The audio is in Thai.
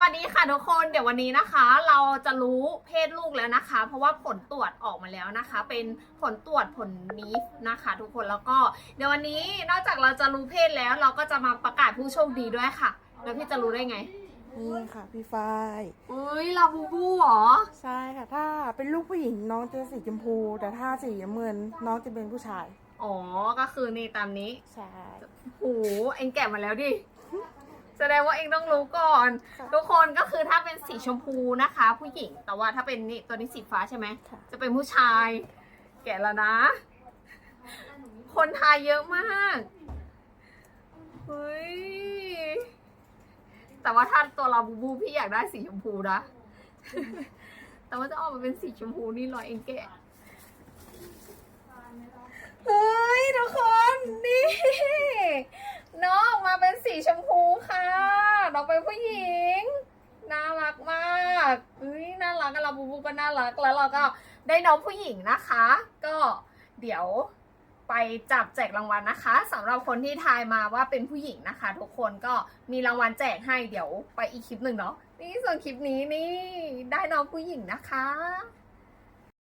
สวัสดีค่ะทุกคนเดี๋ยววันนี้นะคะ เราจะรู้เพศลูกแล้วนะคะ เพราะว่าผลตรวจออกมาแล้วนะคะ เป็นผลตรวจผลนี้นะคะ ทุกคนแล้วก็ เดี๋ยววันนี้นอกจากเราจะรู้เพศแล้ว เราก็จะมาประกาศผู้โชคดีด้วยค่ะ แล้วพี่จะรู้ได้ไงนี่ค่ะพี่ฝ้ายอุ้ยลาบูบูเหรอใช่ค่ะ ถ้าเป็นลูกผู้หญิงน้องจะสีชมพู แต่ถ้าสีน้ำเงินน้องจะเป็นผู้ชายอ๋อก็คือนี่ตามนี้ใช่โหเองแกะมาแล้วดิ แสดงว่าเองต้องรู้ก่อนค่ะทุกคนก็คือถ้าเป็นสีชมพูนะคะ ผู้หญิง แต่ว่าถ้าเป็นนี่ตัวนี้สีฟ้าใช่ไหมค่ะจะเป็นผู้ชาย แกะแล้วนะ คนทายเยอะมากเฮ้ยแต่ว่าถ้าตัวเราบูบูพี่อยากได้สีชมพูนะ แต่ว่าจะออกมาเป็นสีชมพูนี่รอเองแกะ เฮ้ยทุกคนนี่ น้องออกมาเป็นสีชมพูค่ะ น้องเป็นผู้หญิง น่ารักมากเฮ้ยน่ารักเราบูบูก็น่ารักแล้วเราก็ได้น้องผู้หญิงนะคะ ก็เดี๋ยวไปจับแจกรางวัลนะคะสำหรับคนที่ทายมาว่าเป็นผู้หญิงนะคะ ทุกคนก็มีรางวัลแจกให้เดี๋ยวไปอีกคลิปหนึ่งเนาะนี่ส่วนคลิปนี้นี่ได้น้องผู้หญิงนะคะ